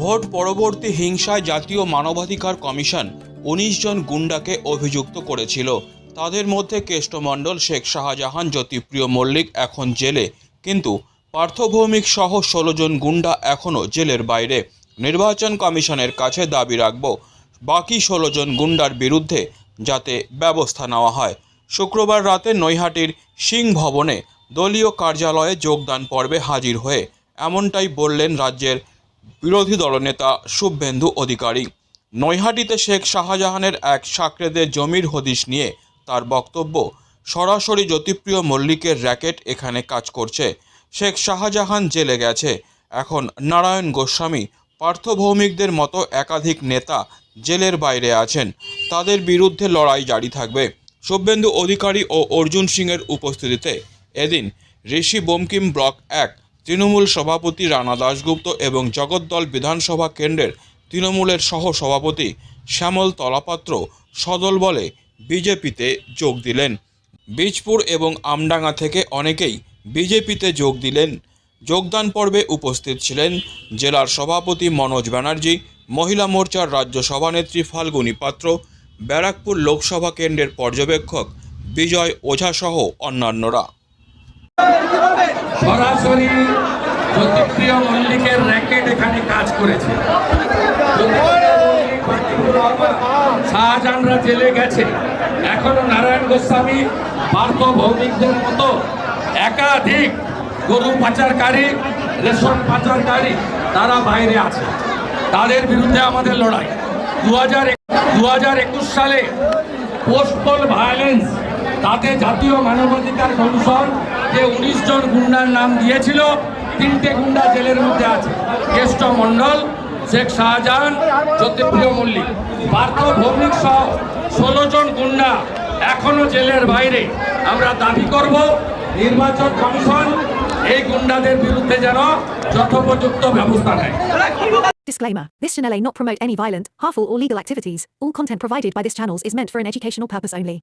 Vote পরবর্তী হিংসায় জাতীয় মানবাধিকার কমিশন উনিশ জন গুন্ডাকে অভিযুক্ত করেছিল। তাদের মধ্যে কেষ্টমণ্ডল, শেখ শাহজাহান, জ্যোতিপ্রিয় মল্লিক এখন জেলে। কিন্তু পার্থভৌমিক সহ ষোলো জন গুন্ডা এখনও জেলের বাইরে। নির্বাচন কমিশনের কাছে দাবি রাখব, বাকি ষোলো জন গুন্ডার বিরুদ্ধে যাতে ব্যবস্থা নেওয়া হয়। শুক্রবার রাতে নৈহাটির সিং ভবনে দলীয় কার্যালয়ে যোগদান পর্বে হাজির হয়ে এমনটাই বললেন রাজ্যের বিরোধী দলনেতা শুভেন্দু অধিকারী। নৈহাটিতে শেখ শাহজাহানের এক সাকরেদের জমির হদিশ নিয়ে তার বক্তব্য, সরাসরি জ্যোতিপ্রিয় মল্লিকের র্যাকেট এখানে কাজ করছে। শেখ শাহজাহান জেলে গেছে। এখন নারায়ণ গোস্বামী পার্থভৌমিকদের মতো একাধিক নেতা জেলের বাইরে আছেন। তাদের বিরুদ্ধে লড়াই জারি থাকবে। শুভেন্দু অধিকারী ও অর্জুন সিংয়ের উপস্থিতিতে এদিন ঋষি বোমকিম ব্লক এক তৃণমূল সভাপতি রানা দাশগুপ্ত এবং জগদ্দল বিধানসভা কেন্দ্রের তৃণমূলের সহ সভাপতি শ্যামল তলাপাত্র সদল বলে বিজেপিতে যোগ দিলেন। বীজপুর এবং আমডাঙ্গা থেকে অনেকেই বিজেপিতে যোগ দিলেন। যোগদান পর্বে উপস্থিত ছিলেন জেলার সভাপতি মনোজ ব্যানার্জি, মহিলা মোর্চার রাজ্য সভানেত্রী ফাল্গুনী পাত্র, ব্যারাকপুর লোকসভা কেন্দ্রের পর্যবেক্ষক বিজয় ওঝাসহ অন্যান্যরা। সরাসরি জ্যোতিপ্রিয় মল্লিকের র্যাকেট এখানে কাজ করেছে। শাহজাহানরা জেলে গেছে। এখনও নারায়ণ গোস্বামী, পার্থ ভৌমিকদের মতো একাধিক গরু পাচারকারী, রেশন পাচারকারী তারা বাইরে আছে। তাদের বিরুদ্ধে আমাদের লড়াই। দু হাজার সালে পোস্টপোল ভায়োলেন্স তাতে জাতীয় মানবাধিকার কমিশন যে উনিশ জন গুন্ডার নাম দিয়েছিল তিনটে গুন্ডা জেলের মধ্যে আছে কেষ্ট মণ্ডল শেখ শাহজাহান জ্যোতিপ্রিয় মল্লিক পার্থ ভৌমিক সহ ষোলো জন গুন্ডা এখনও জেলের বাইরে আমরা দাবি করব নির্বাচন কমিশন এই গুন্ডাদের বিরুদ্ধে যেন যথোপযুক্ত ব্যবস্থা নেয় Disclaimer This channel may not promote any violent, harmful, or legal activities. All content provided by this channel is meant for an educational purpose only.